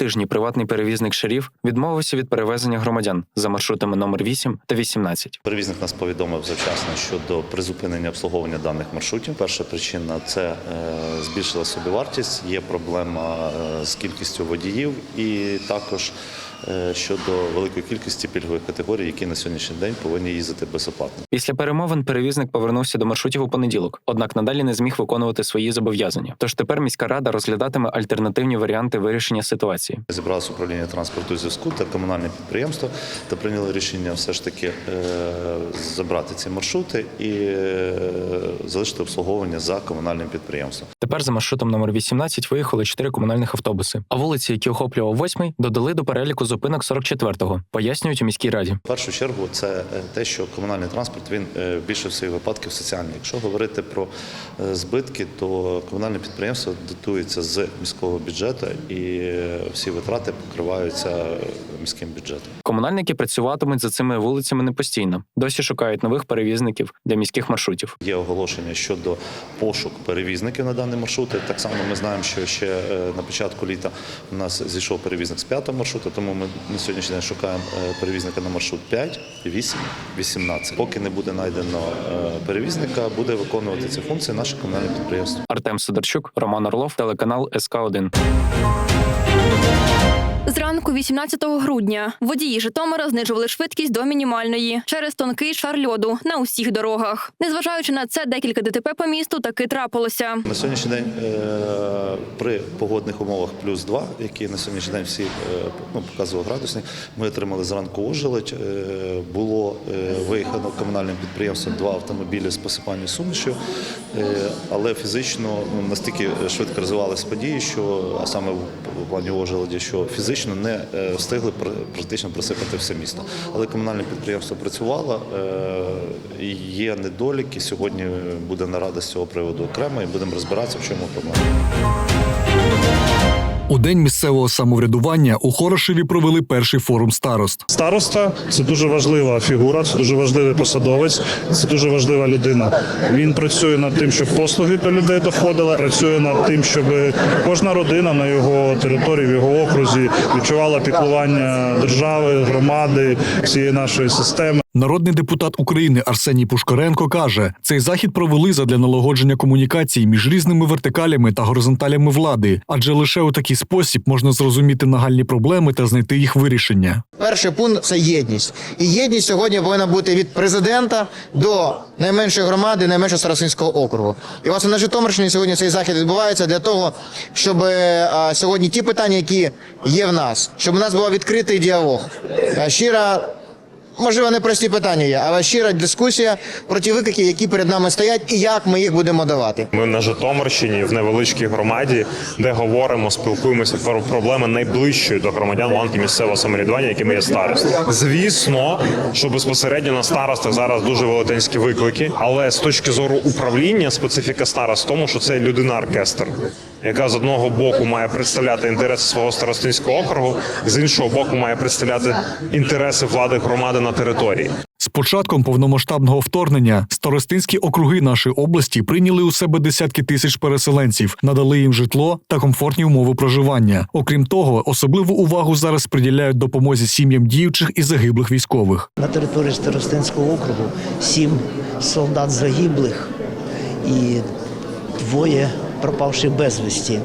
Тижні приватний перевізник шарів відмовився від перевезення громадян за маршрутами номер 8 та 18. Перевізник нас повідомив завчасно щодо призупинення обслуговування даних маршрутів. Перша причина це е, збільшила собівартість. Є проблема е, з кількістю водіїв, і також щодо великої кількості пільгових категорій, які на сьогоднішній день повинні їздити безоплатно. Після перемовин перевізник повернувся до маршрутів у понеділок, однак надалі не зміг виконувати свої зобов'язання. Тож тепер міська рада розглядатиме альтернативні варіанти вирішення ситуації. Зібралося управління транспорту зв'язку та комунальне підприємство та прийняли рішення все ж таки е, забрати ці маршрути і е, залишити обслуговування за комунальним підприємством. Тепер за маршрутом номер 18 виїхали чотири комунальних автобуси. А вулиці, які охоплював восьмий, додали до переліку зупинок 44-го, пояснюють у міській раді. В першу чергу це е, те, що комунальний транспорт він е, більше всіх випадків соціальний. Якщо говорити про е, збитки, то комунальне підприємство дотується з міського бюджету і всі витрати покриваються міським бюджетом. Комунальники працюватимуть за цими вулицями не постійно. Досі шукають нових перевізників для міських маршрутів. Є оголошення щодо пошук перевізників на дані маршрути. Так само ми знаємо, що ще на початку літа у нас зійшов перевізник з п'ятого маршруту, тому ми на сьогоднішній день шукаємо е, перевізника на маршрут 5, 8, 18. Поки не буде знайдено е, перевізника, буде виконувати ці функції наше комунальне підприємство. Артем Сидорчук, Роман Орлов, телеканал СК 1 Зранку 18 грудня водії Житомира знижували швидкість до мінімальної через тонкий шар льоду на усіх дорогах. Незважаючи на це, декілька ДТП по місту таки трапилося. На сьогоднішній день е, при погодних умовах плюс 2, які на сьогоднішній день всі е, ну, показував градусник, ми отримали зранку ожеледь. Е, Було виїхано комунальним підприємством два автомобілі з посипанням сумішю, але фізично ну, настільки швидко розвивалися події, що а саме в плані ожеледі, що фізично не е, встигли пр- практично присипати все місто. Але комунальне підприємство працювало, е, є недоліки. Сьогодні буде нарада з цього приводу окремо, і будемо розбиратися, в чому проблема. У день місцевого самоврядування у Хорошеві провели перший форум старост. Староста це дуже важлива фігура, це дуже важливий посадовець, це дуже важлива людина. Він працює над тим, щоб послуги до людей доходили, працює над тим, щоб кожна родина на його території, в його окрузі відчувала піклування держави, громади, всієї нашої системи. Народний депутат України Арсеній Пушкаренко каже, цей захід провели задля налагодження комунікацій між різними вертикалями та горизонталями влади, адже лише у такий спосіб можна зрозуміти нагальні проблеми та знайти їх вирішення. Перший пункт це єдність. І єдність сьогодні повинна бути від президента до найменшої громади, найменшого старостинського округу. І власне на Житомирщині сьогодні цей захід відбувається для того, щоб е, сьогодні ті питання, які є в нас, щоб у нас був відкритий діалог. Е, Щира. Можливо, не прості питання є, але щира дискусія про ті виклики, які перед нами стоять, і як ми їх будемо давати. Ми на Житомирщині в невеличкій громаді, де говоримо, спілкуємося про проблеми найближчої до громадян ланки місцевого самоврядування, якими є староста. Звісно, що безпосередньо на старостах зараз дуже велетенські виклики, але з точки зору управління специфіка старост в тому, що це людина оркестр. Яка з одного боку має представляти інтереси свого старостинського округу, з іншого боку має представляти інтереси влади громади на території. З початком повномасштабного вторгнення старостинські округи нашої області прийняли у себе десятки тисяч переселенців, надали їм житло та комфортні умови проживання. Окрім того, особливу увагу зараз приділяють допомозі сім'ям діючих і загиблих військових. На території Старостинського округу сім солдат загиблих і двоє пропавших безвісті.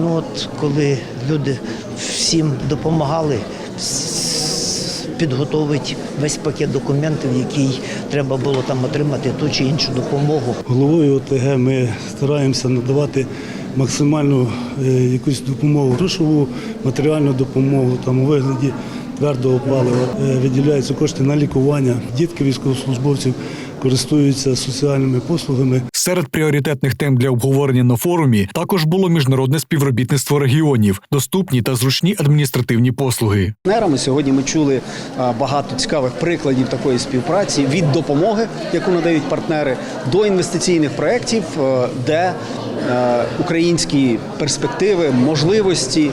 Ну от коли люди всім допомагали, підготовить весь пакет документів, який треба було там отримати ту чи іншу допомогу. Головою ОТГ ми стараємося надавати максимальну е, якусь допомогу, грошову, матеріальну допомогу там у вигляді твердого палива. Е, Виділяються кошти на лікування. Дітки військовослужбовців користуються соціальними послугами. Серед пріоритетних тем для обговорення на форумі також було міжнародне співробітництво регіонів, доступні та зручні адміністративні послуги. партнерами. Сьогодні ми чули багато цікавих прикладів такої співпраці від допомоги, яку надають партнери, до інвестиційних проєктів, е, де е, українські перспективи, можливості е,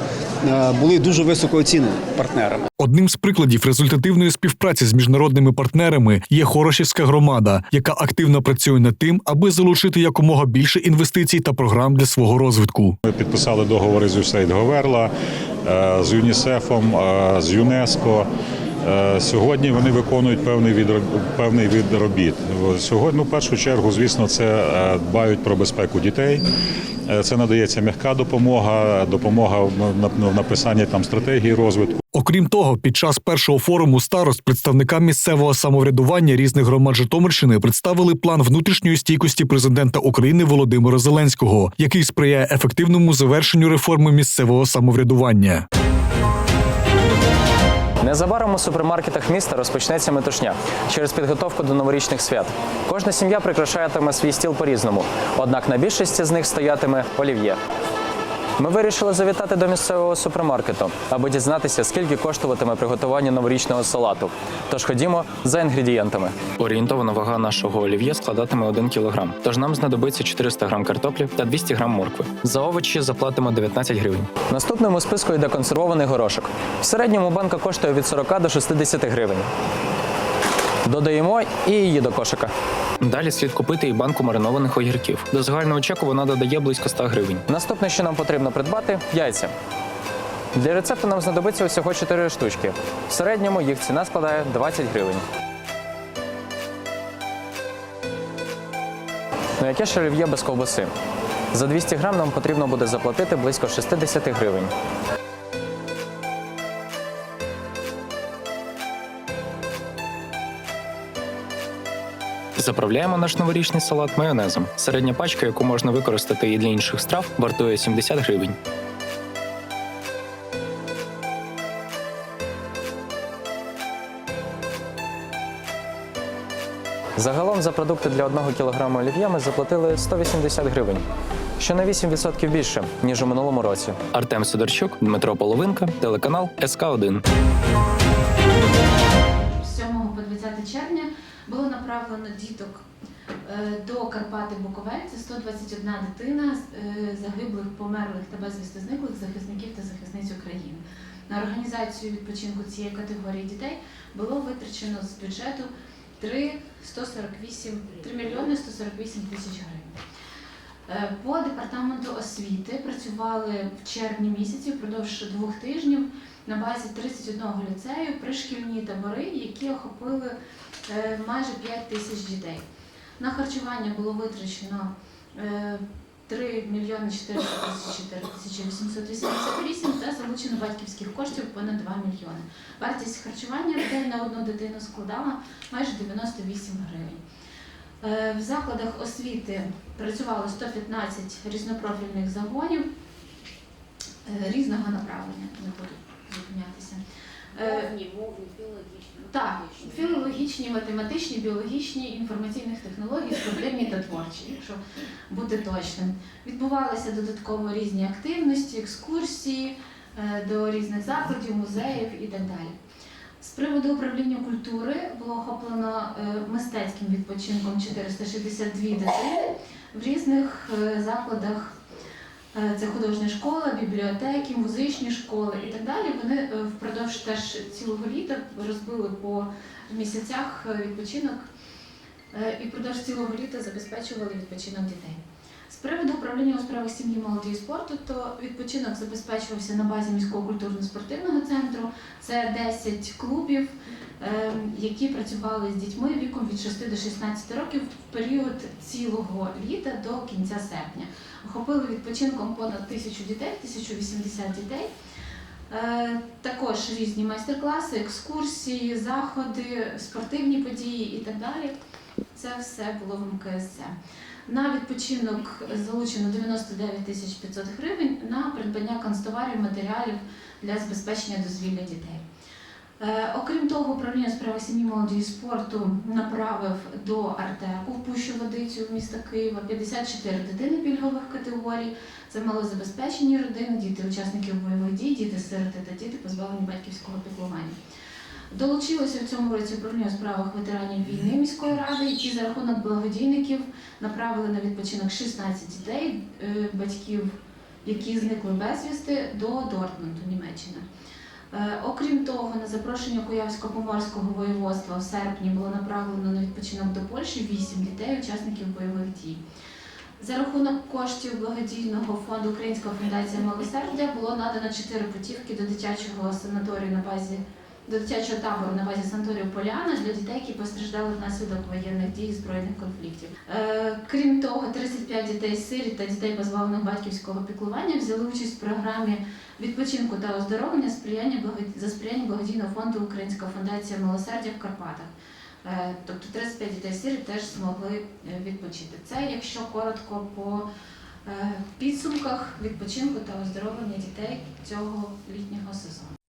були дуже високо оцінені партнерами. Одним з прикладів результативної співпраці з міжнародними партнерами є Хорошівська громада, яка активно працює над тим, аби залучити якомога більше інвестицій та програм для свого розвитку. Ми підписали договори з USAID Говерла, е, з ЮНІСЕФом, е, з ЮНЕСКО. Е, Сьогодні вони виконують певний від певний від робіт. Сьогодні, ну, в першу чергу, звісно, це е, дбають про безпеку дітей. Е, Це надається м'яка допомога, допомога в написанні там стратегії розвитку. Окрім того, під час першого форуму старост представникам місцевого самоврядування різних громад Житомирщини представили план внутрішньої стійкості президента України Володимира Зеленського, який сприяє ефективному завершенню реформи місцевого самоврядування. Незабаром у супермаркетах міста розпочнеться метушня через підготовку до новорічних свят. Кожна сім'я прикрашатиме свій стіл по-різному, однак на більшості з них стоятиме олів'є. Ми вирішили завітати до місцевого супермаркету, аби дізнатися, скільки коштуватиме приготування новорічного салату. Тож ходімо за інгредієнтами. Орієнтована вага нашого олів'є складатиме 1 кг, тож нам знадобиться 400 г картоплі та 200 г моркви. За овочі заплатимо 19 гривень. Наступним у списку йде консервований горошок. В середньому банка коштує від 40 до 60 гривень. Додаємо і її до кошика. Далі слід купити і банку маринованих огірків. До загального чеку вона додає близько 100 гривень. Наступне, що нам потрібно придбати яйця. Для рецепту нам знадобиться усього 4 штучки. В середньому їх ціна складає 20 гривень. Ну яке ж олів'є без ковбаси? За 200 грам нам потрібно буде заплатити близько 60 гривень. Заправляємо наш новорічний салат майонезом. Середня пачка, яку можна використати і для інших страв, вартує 70 гривень. Загалом за продукти для 1 кг олів'є ми заплатили 180 гривень, що на 8% більше, ніж у минулому році. Артем Сидорчук, Дмитро Половинка, телеканал СК 1 направлено діток е, до Карпати Буковель. Це 121 дитина е, загиблих, померлих та безвісти зниклих захисників та захисниць України. На організацію відпочинку цієї категорії дітей було витрачено з бюджету 3, 148, 3 мільйони 148 тисяч гривень. Е, По департаменту освіти працювали в червні місяці впродовж двох тижнів на базі 31 ліцею пришкільні табори, які охопили е, майже 5 тисяч дітей. На харчування було витрачено е, 3 мільйони 434 тисячі 888 та залучено батьківських коштів понад 2 мільйони. Вартість харчування людей на одну дитину складала майже 98 гривень. Е, В закладах освіти працювало 115 різнопрофільних загонів е, різного направлення, не буду зупинятися. Е, мовні, філологічні. Так, філологічні, математичні, біологічні, інформаційних технологій, спортивні та творчі, якщо бути точним. Відбувалися додатково різні активності, екскурсії до різних закладів, музеїв і так далі. З приводу управління культури було охоплено е, мистецьким відпочинком 462 дитини в різних е, закладах. Е, Це художня школа, бібліотеки, музичні школи і так далі. Вони впродовж теж цілого літа розбили по місяцях відпочинок і впродовж цілого літа забезпечували відпочинок дітей. З приводу управління у справах сім'ї, молоді і спорту, то відпочинок забезпечувався на базі міського культурно-спортивного центру. Це 10 клубів, е, які працювали з дітьми віком від 6 до 16 років в період цілого літа до кінця серпня. Охопили відпочинком понад тисячу дітей, 1080 дітей. Е, Також різні майстер-класи, екскурсії, заходи, спортивні події і так далі. Це все було в МКСЦ. На відпочинок залучено 99 тисяч 500 гривень на придбання канцтоварів, матеріалів для забезпечення дозвілля дітей. Е, Окрім того, управління справи сім'ї, молоді і спорту направив до Артеку в Пущу Водицю міста Києва 54 дитини пільгових категорій. Це малозабезпечені родини, діти учасників бойових дій, діти сироти та діти позбавлені батьківського піклування. Долучилося в цьому році управління у справах ветеранів війни міської ради, які за рахунок благодійників направили на відпочинок 16 дітей, е, батьків, які зникли безвісти, до Дортмунду, Німеччина. Е, Окрім того, на запрошення Куявсько-Поморського воєводства в серпні було направлено на відпочинок до Польщі 8 дітей, учасників бойових дій. За рахунок коштів благодійного фонду Українська фундація милосердя було надано чотири путівки до дитячого санаторію на базі до дитячого табору на базі санаторію Поляна для дітей, які постраждали внаслідок воєнних дій і збройних конфліктів. Е, крім того, 35 дітей сиріт та дітей позбавлених батьківського піклування взяли участь в програмі відпочинку та оздоровлення сприяння за сприяння благодійного фонду Українська фундація милосердя в Карпатах. Е, Тобто 35 дітей сиріт теж змогли е, відпочити. Це якщо коротко по е, підсумках відпочинку та оздоровлення дітей цього літнього сезону.